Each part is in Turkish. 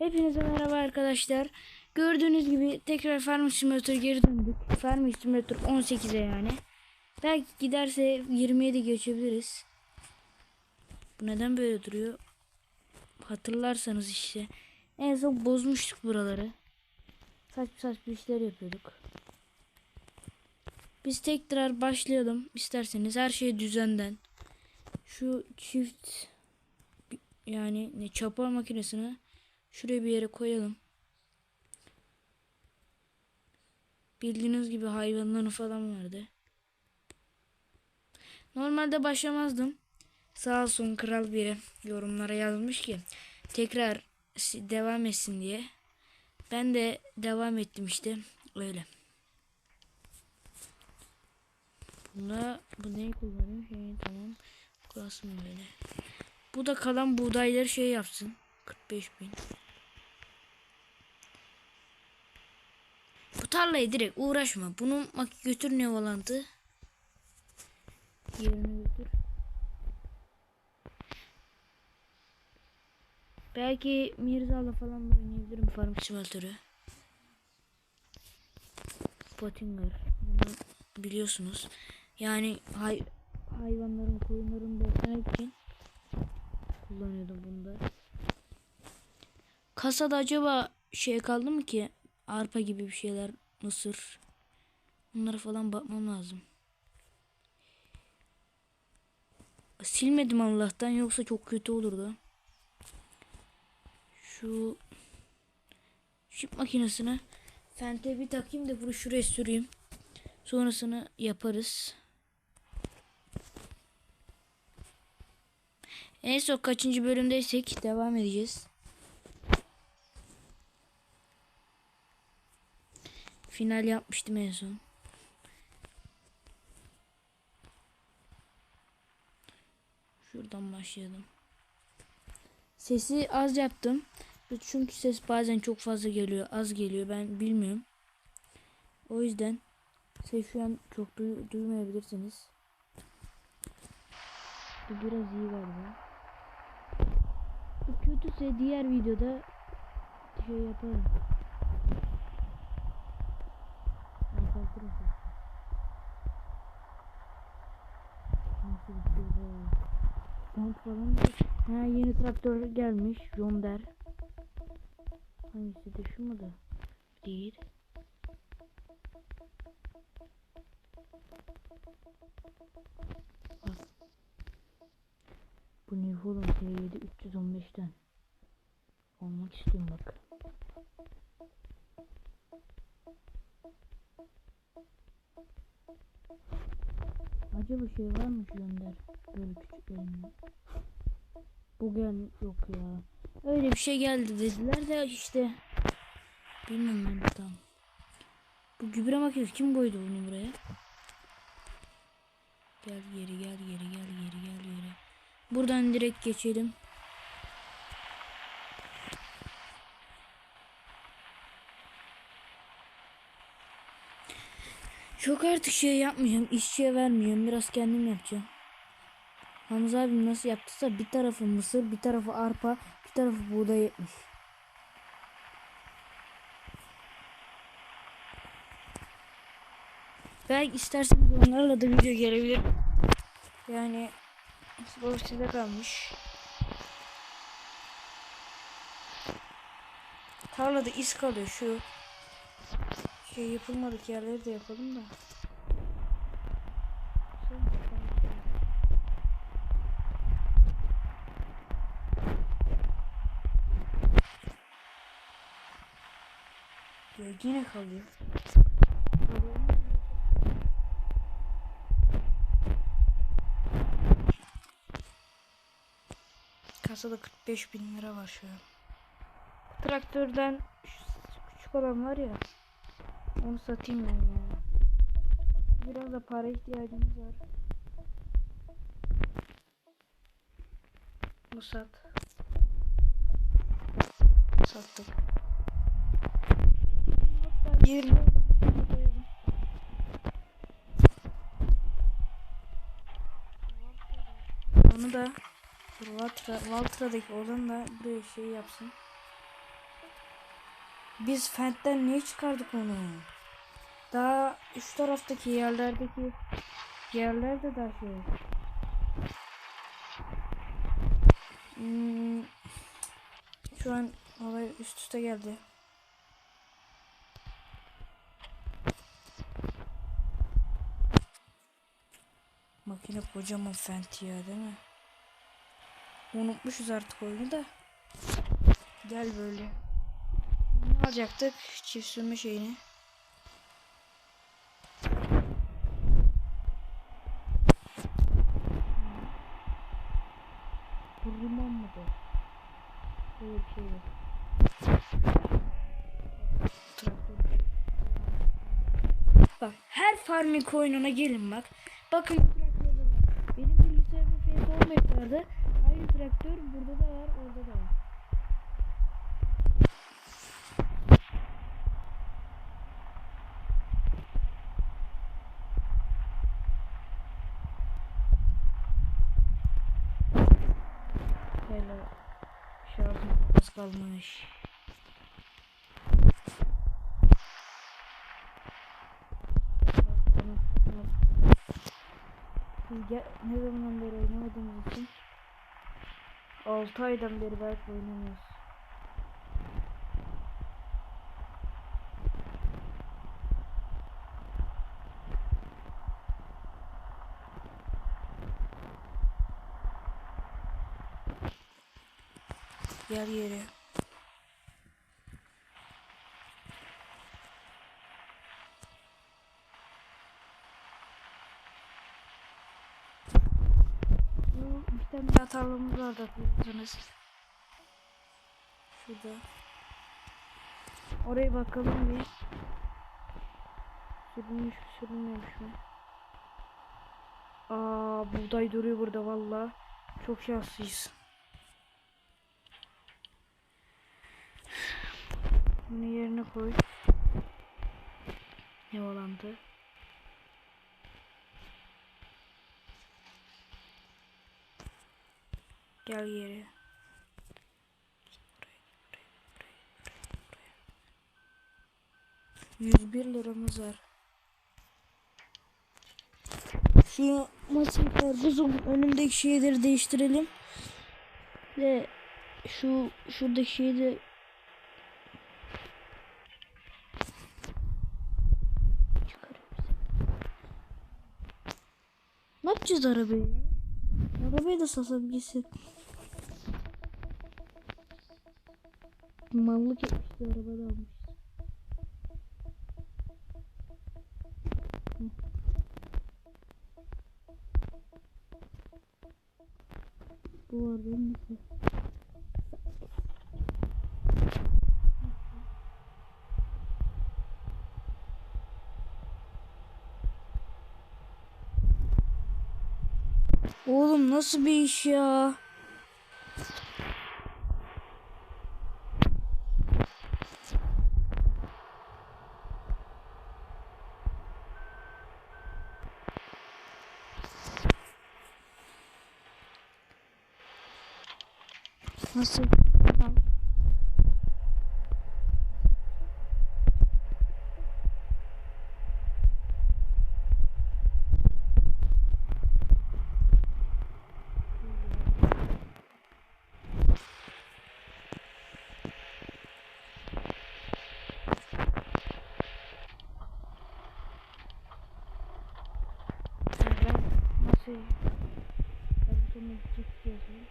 Hepinize merhaba arkadaşlar. Gördüğünüz gibi tekrar Farming Simulator geri döndük. Farming Simulator 18'e yani. Belki giderse 27 geçebiliriz. Bu neden böyle duruyor? Hatırlarsanız işte. En son bozmuştuk buraları. Saçma saçma işler yapıyorduk. Biz tekrar başlayalım isterseniz her şey düzenden. Şu çift yani ne çapar makinesini şuraya bir yere koyalım. Bildiğiniz gibi hayvanların falan vardı. Normalde başlamazdım. Sağ olsun kral biri yorumlara yazmış ki tekrar devam etsin diye. Ben de devam ettim işte öyle. Bunda bu neyi kullanıyor? Şey, tamam. Kalsın böyle. Bu da kalan buğdayları şey yapsın. 45 bin. Bu tarlayı direkt uğraşma. Bunu götür ne volantı. Yerine götür. Belki Mirza'la falan da oynayabilirim Farm Simulator'ı. Pottinger. Bunu biliyorsunuz. Yani hay hayvanların koyunların beslemek için kullanıyordum bunda. Kasada acaba şey kaldı mı ki arpa gibi bir şeyler mısır bunlara falan bakmam lazım. Silmedim Allah'tan yoksa çok kötü olurdu. Şu şip makinesine fente bir takayım da bunu şuraya süreyim. Sonrasını yaparız. En son kaçıncı bölümdeysek devam edeceğiz. Final yapmıştım en son. Şuradan başlayalım. Sesi az yaptım. Çünkü ses bazen çok fazla geliyor, az geliyor. Ben bilmiyorum. O yüzden ses şu an çok duy- duymayabilirsiniz. Bu biraz iyi galiba. Kötüse diğer videoda şey yaparım. Azaltırım sesi. Sound falan da. Yeni traktör gelmiş. Yonder. Hangisi de şu mu da? Değil. Bak. Bu ne oğlum T7 315'ten. Olmak istiyorum bak. Acaba şey var mı Yonder? Böyle küçüklerinden. Bu gel yok ya. Öyle bir şey geldi dediler de işte. Bilmiyorum ben tam. Bu gübre makinesi kim koydu bunu buraya? Gel geri gel geri gel geri gel geri. Buradan direkt geçelim. Çok artık şey yapmayacağım. işçiye vermiyorum. Biraz kendim yapacağım. Hamza abim nasıl yaptıysa bir tarafı mısır, bir tarafı arpa, bir tarafı buğday etmiş. Belki isterseniz onlarla da video gelebilir. Yani bu size kalmış. Tarlada iz kalıyor şu. Şey yapılmadık yerleri de yapalım da. Ya yine kalıyor. Kasada 45 bin lira var şu an. Traktörden şu küçük olan var ya. Onu satayım ben ya. Biraz da para ihtiyacımız var. Bu sat. Sattık. Yerine. Onu da Valtra, Valtra'daki olan da buraya şey yapsın. Biz Fent'ten niye çıkardık onu? Daha üst taraftaki yerlerdeki yerlerde daha şey. Hmm, şu an olay üst üste geldi. Makine kocaman Fent ya değil mi? Unutmuşuz artık oyunu da. Gel böyle. Alacaktık? Çift sürme şeyini. Kurulman mı da? Böyle bir şey yok. Bak her farming oyununa gelin bak. Bakın traktörde var. Benim bilgisayarımda PS15 vardı. Aynı traktör burada da var orada da var. Böyle şarjım az kalmış. Ya, ne zamandan beri oynamadığımız için 6 aydan beri belki oynamıyoruz. Gel yere. Bu daha tarlamız var da biliyorsunuz. Şurada. Oraya bakalım bir. Sürülmüş mü sürülmemiş mi? Aa buğday duruyor burada valla. Çok şanslıyız. Bunu yerine koy. Havalandı. Gel geri. 101 liramız var. Şu masayı karpuzun önündeki şeyleri değiştirelim. Ve şu şuradaki şeyi de yapacağız arabayı? Arabayı da satabilirsin. Mallık etmişti arabada almış. Bu var benim Oğlum nasıl bir iş ya? Nasıl? Ben nasıl? Ben sonra gidecek yazayım.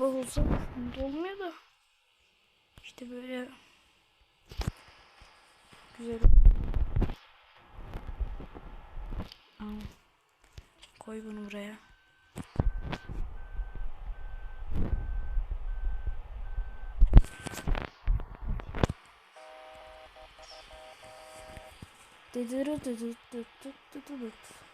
Baba olsa sıkıntı olmuyor da. İşte böyle güzel. Al. Koy bunu buraya. Dıdırı dıdı dıdı dıdı dıdı.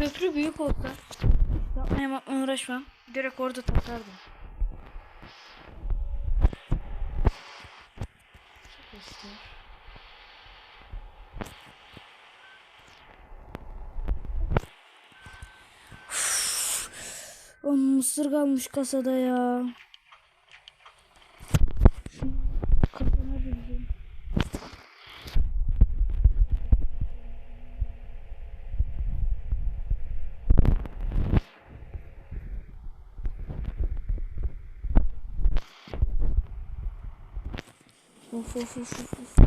Köprü büyük olsa yapmaya bakmaya uğraşmam. Direkt orada takardım. Çok. O mısır kalmış kasada ya. Şunu kazanabildim. Of of of of.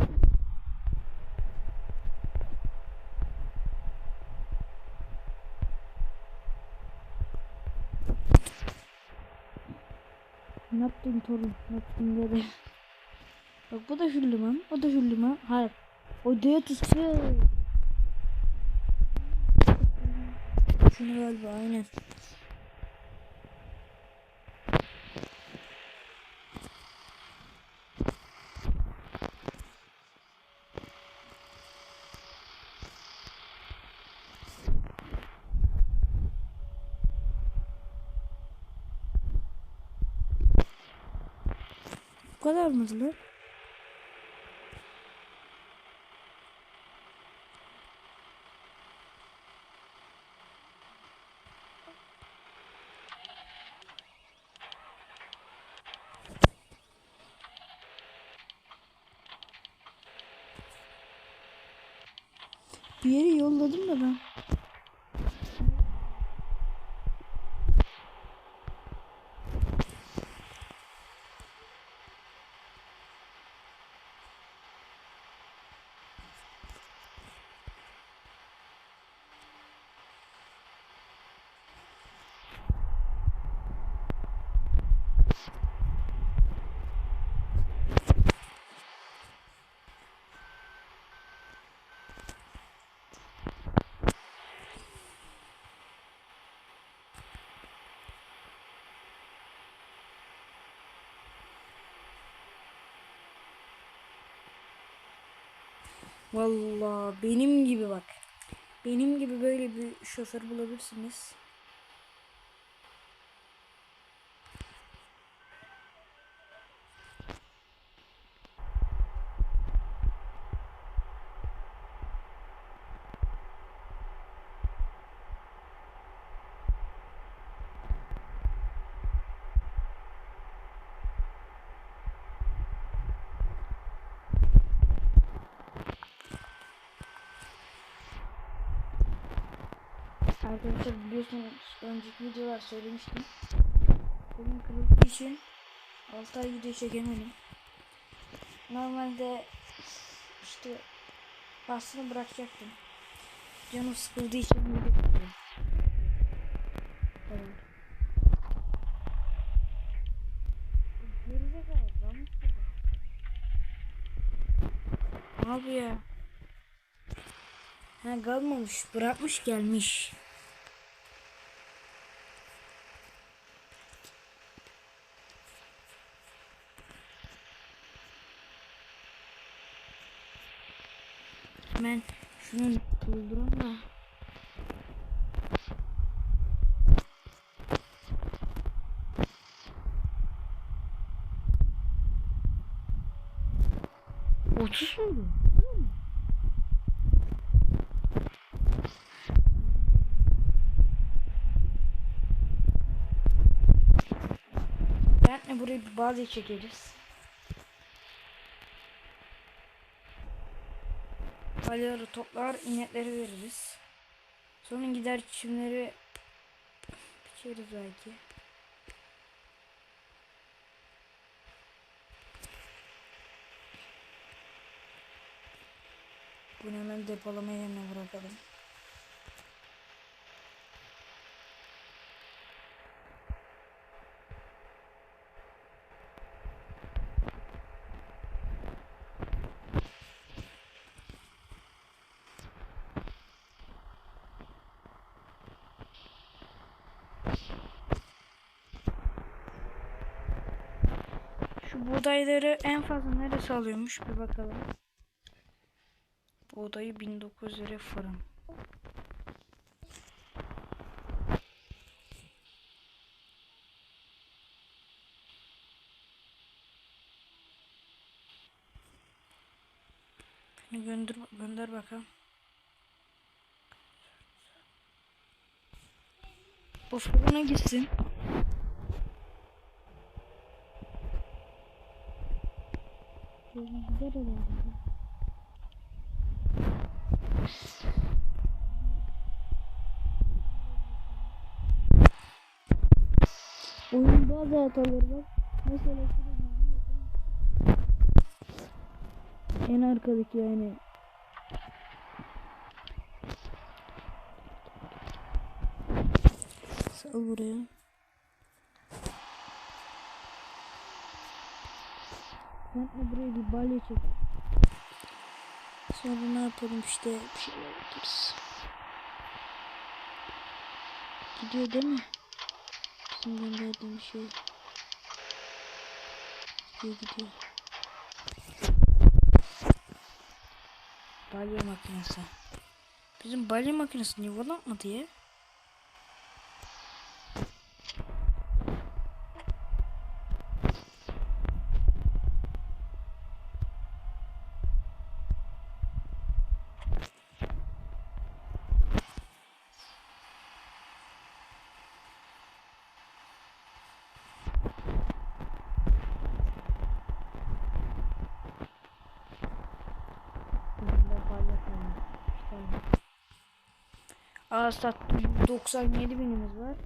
Ne yaptın torun? Ne yaptın dede? Bak bu da şu liman. O da şu liman. Hayır. O diye tutsun. Şunu galiba aynen. Bu kadar mı lan? Bir yere yolladım da ben. Vallahi benim gibi bak. Benim gibi böyle bir şoför bulabilirsiniz. Arkadaşlar biliyorsunuz önceki videolar söylemiştim. Benim kırıldığı için 6 ay video çekemedim. Normalde işte aslında bırakacaktım. Canım sıkıldığı için video çektim. Burada. Ne yapıyor? Ha kalmamış. Bırakmış gelmiş. Hemen şunu dolduralım da. Otuz mu bu? Ben buraya bir bazı çekeriz. Balyaları toplar, inekleri veririz. Sonra gider çimleri biçeriz belki. Bunu hemen depolama yerine bırakalım. Buğdayları en fazla neresi alıyormuş bir bakalım. Buğdayı 1900 lira fırın. Beni gönder, gönder bakalım. Bu fırına gitsin. Gider herhalde. Oyun bazı hataları var. Mesela en arkadaki yani Sal buraya. Ben buraya bir balya çek. Sonra ne yapalım işte bir şeyler yaparız. Gidiyor değil mi? Bizim gönderdiğim şey. Gidiyor gidiyor. Balya makinesi. Bizim balya makinesi niye yuvarlanmadı ya? Bunda balya kalmadı. İşte Aa sattım. 97 binimiz var.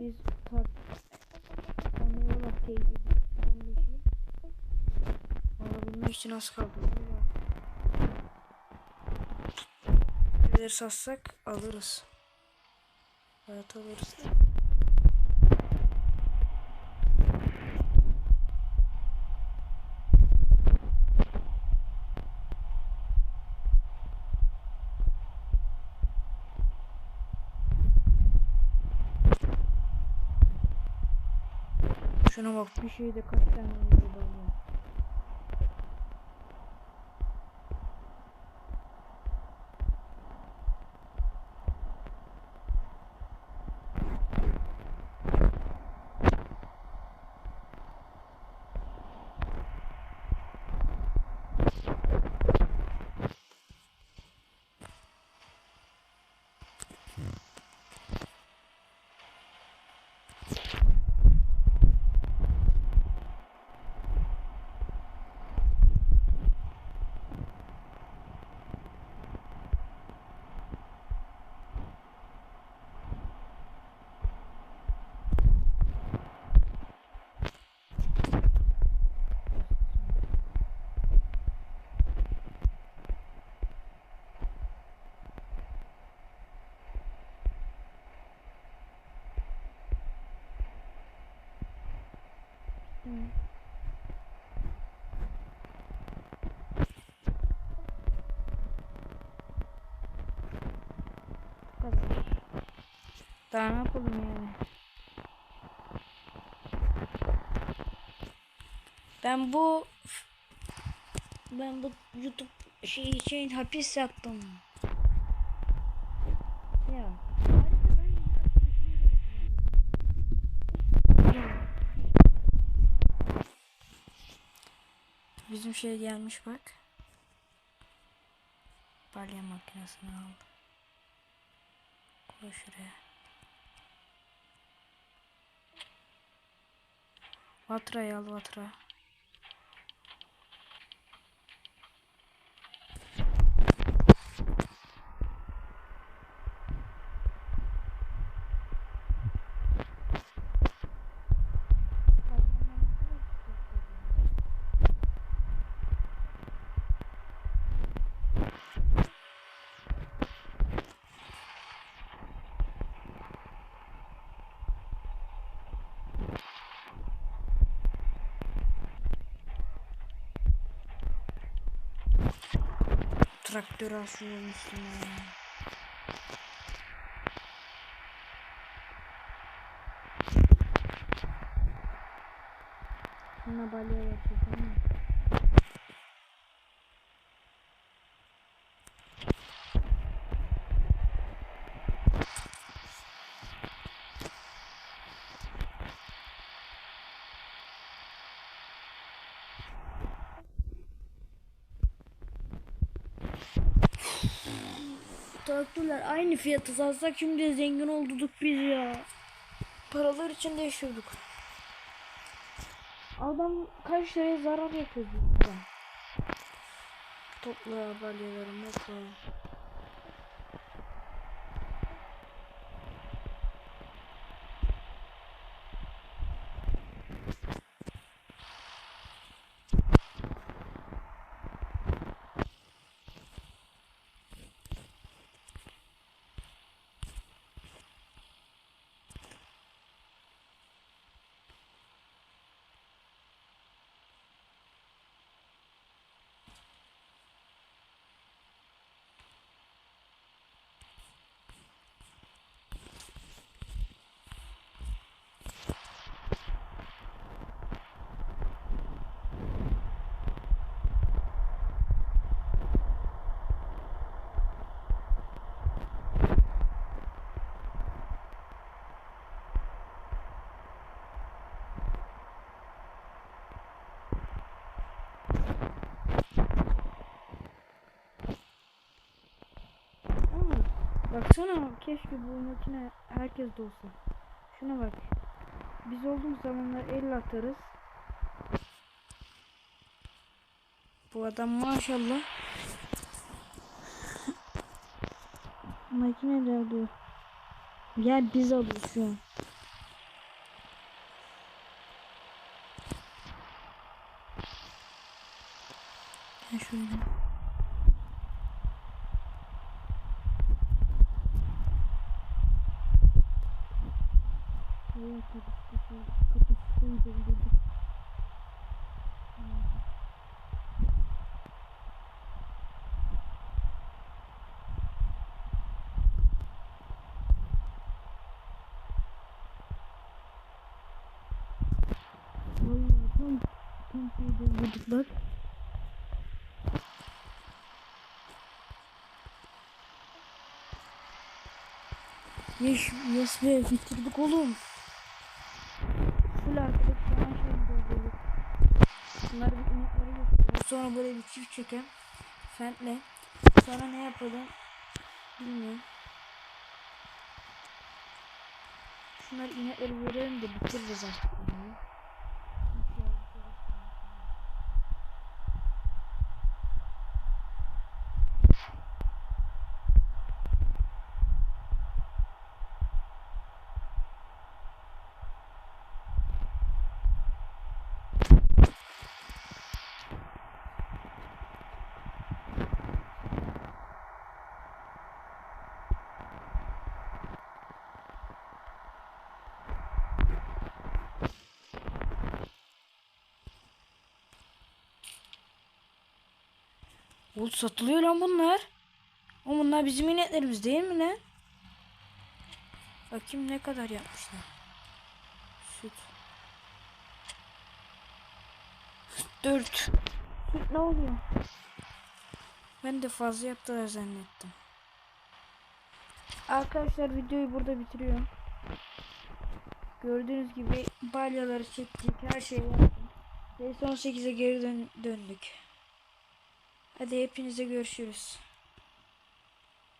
Biz tak Anlayalım teyze. 15'i. Alabilmek için az kaldı. Eğer satsak alırız. Hayat alırız. Şuna bak bir şeyde kaç tane var ya. Hı. Daha ne yapalım yani? Ben bu ben bu YouTube şey için hapis yattım. Ya. Bizim şey gelmiş bak. Balya makinesini aldı. Koy şuraya. Vatra'yı al Vatra. Traktör asıyorum üstüne. Buna balya yapacağız değil mi? Traktörler aynı fiyatı satsak şimdi zengin olduk biz ya. Paralar için değiştirdik. Adam kaç liraya zarar yapıyor bizden. Topla balyalarım topla. Baksana keşke bu makine herkes de olsa. Şuna bak. Biz olduğumuz zamanlar el atarız. Bu adam maşallah. makine de alıyor. Ya biz alıyoruz şu an. Ben şöyle. Buraya kapıştı. Kapıştıydı dedik. Vallahi tam tam şeyi doldurduk bak. Yes, yes be bitirdik oğlum. Full arkadaş falan şey doldurduk. Bunları bir inekleri götürüyoruz. Sonra böyle bir çift çekem. Fentle. Sonra ne yapalım? Bilmiyorum. Şunları inekleri verelim de bitiririz artık. bunu. Oğlum satılıyor lan bunlar. O bunlar bizim ineklerimiz değil mi lan? Bakayım ne kadar yapmışlar. Süt. Dört. Süt ne oluyor? Ben de fazla yaptılar zannettim. Arkadaşlar videoyu burada bitiriyorum. Gördüğünüz gibi balyaları çektik. Her şeyi yaptık. Ve son 8'e geri dön döndük. Hadi hepinize görüşürüz.